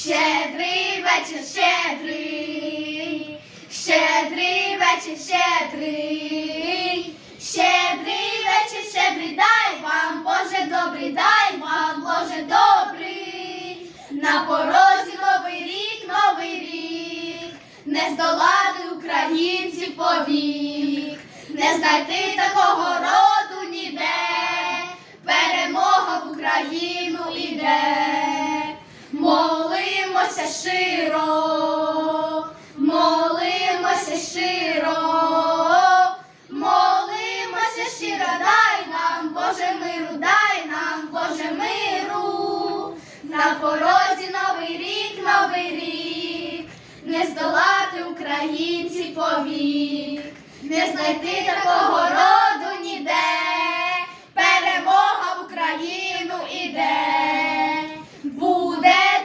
Щедрий вечір, щедрий, щедрий вечір, щедрий, щедрий вечір, щедрий, дай вам, Боже добрий, дай вам, Боже добрий, на порозі новий рік, новий рік, не здолати українців повік, не знайти такого роду ніде, перемога в Україну іде. Молимося щиро, молимося щиро, молимося щиро, дай нам, Боже миру, дай нам, Боже миру, на порозі новий рік, новий рік, не здолати українців повік, не знайти.